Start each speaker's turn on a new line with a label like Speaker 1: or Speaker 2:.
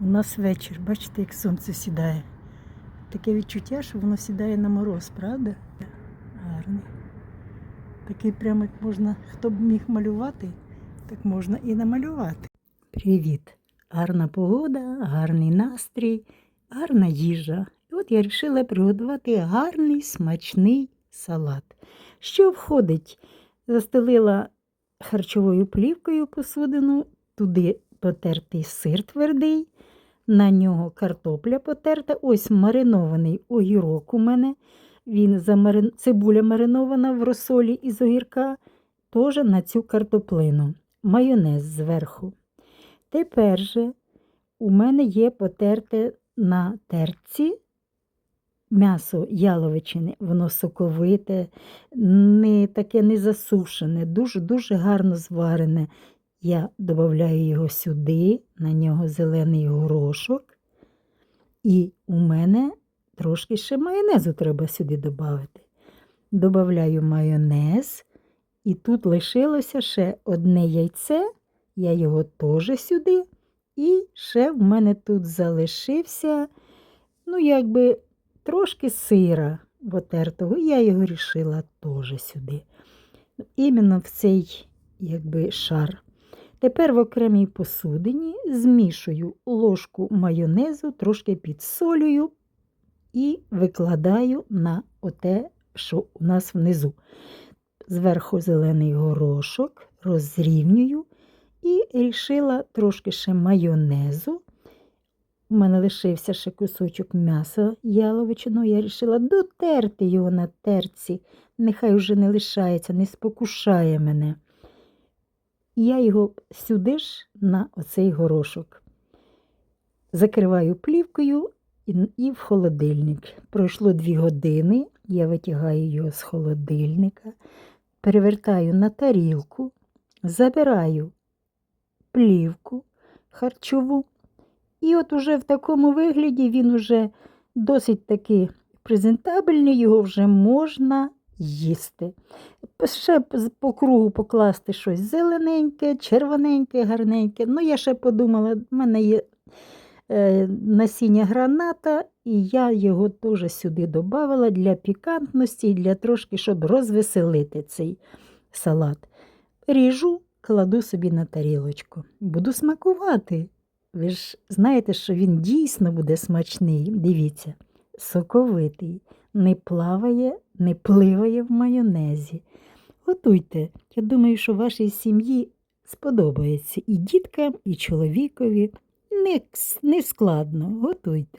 Speaker 1: У нас вечір, бачите, як сонце сідає. Таке відчуття, що воно сідає на мороз, правда? Гарний. Такий прямо як можна, хто б міг малювати, так можна і намалювати. Привіт! Гарна погода, гарний настрій, гарна їжа. І от я вирішила приготувати гарний смачний салат. Що входить? Застелила харчовою плівкою посудину, туди потертий сир твердий, на нього картопля потерта, ось маринований огірок у мене. Він замарин... Цибуля маринована в розсолі із огірка, теж на цю картоплину, майонез зверху. Тепер же у мене є потерте на терці м'ясо яловичини, воно соковите, не таке не засушене, дуже-дуже гарно зварене. Я додаю його сюди, на нього зелений горошок. І у мене трошки ще майонезу треба сюди додати. Добавляю майонез, і тут лишилося ще одне яйце, я його теж сюди. І ще в мене тут залишився, ну, якби трошки сира потертого, я його рішила теж сюди. Іменно в цей якби, шар. Тепер в окремій посудині змішую ложку майонезу, трошки підсолюю і викладаю на оте, що у нас внизу. Зверху зелений горошок, розрівнюю і рішила трошки ще майонезу. У мене лишився ще кусочок м'яса яловичиного. Я вирішила дотерти його на терці. Нехай вже не лишається, не спокушає мене. І я його сюди ж на оцей горошок. Закриваю плівкою і, в холодильник. Пройшло дві години, я витягаю його з холодильника, перевертаю на тарілку, забираю плівку харчову. І от уже в такому вигляді він уже досить таки презентабельний, його вже можна їсти. Ще по кругу покласти щось зелененьке, червоненьке, гарненьке. Ну, я ще подумала, в мене є е, насіння граната, і я його теж сюди додавала для пікантності для трошки, щоб розвеселити цей салат. Ріжу, кладу собі на тарілочку. Буду смакувати. Ви ж знаєте, що він дійсно буде смачний. Дивіться, соковитий, не плаває, не пливає в майонезі. Готуйте. Я думаю, що вашій сім'ї сподобається і діткам, і чоловікові. Не, не складно, готуйте.